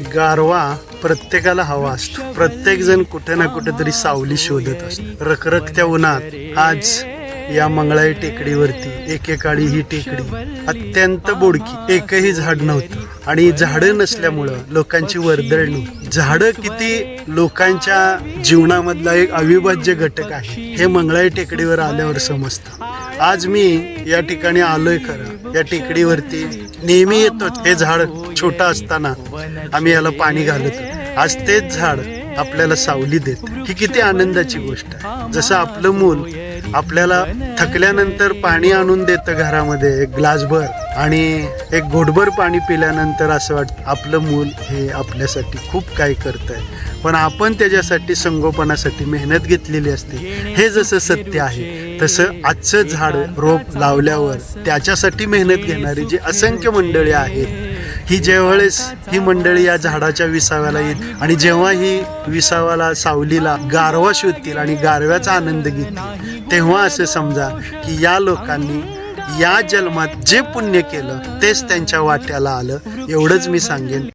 गारवा प्रत्येकाला हवा असतो. प्रत्येक जण कुठे ना कुठे तरी सावली शोधत असतो. रखरखत्या उन्हात आज या मंगळाई टेकडीवरती एकेकाळी ही टेकडी. अत्यंत बोडकी एकही झाड नव्हतं. आणि झाडं नसल्यामुळं लोकांची वर्दळ नव्हती झाडं किती लोकांच्या जीवनामधला एक अविभाज्य घटक आहे. हे मंगळाई टेकडीवर आल्यावर समजतं. आज मी या ठिकाणी आलोय खरं. या टेकडीवरती नेहमी येतो हे झाड छोटं असताना आम्ही याला पाणी घालतो आज तेच झाड आपल्याला सावली देत. ही किती आनंदाची गोष्ट आहे. जसं आपलं मूल आपल्याला थकल्यानंतर पाणी आणून देतं घरामध्ये एक ग्लासभर आणि एक घोटभर पाणी पिल्यानंतर असं वाटतं आपलं मूल हे आपल्यासाठी खूप काही करत आहे पण आपण त्याच्यासाठी संगोपनासाठी मेहनत घेतलेली असते. हे जसं सत्य आहे तसं आजचं झाड रोप लावल्यावर त्याच्यासाठी मेहनत घेणारी जी असंख्य मंडळी आहेत ही ज्यावेळेस ही मंडळी या झाडाच्या विसाव्याला येईल आणि जेव्हा ही विसाव्याला सावलीला गारवा शोधतील आणि गारव्याचा आनंद घेतील तेव्हा असं समजा की या लोकांनी या जन्मात जे पुण्य केलं तेच त्यांच्या वाट्याला आलं एवढंच मी सांगेन.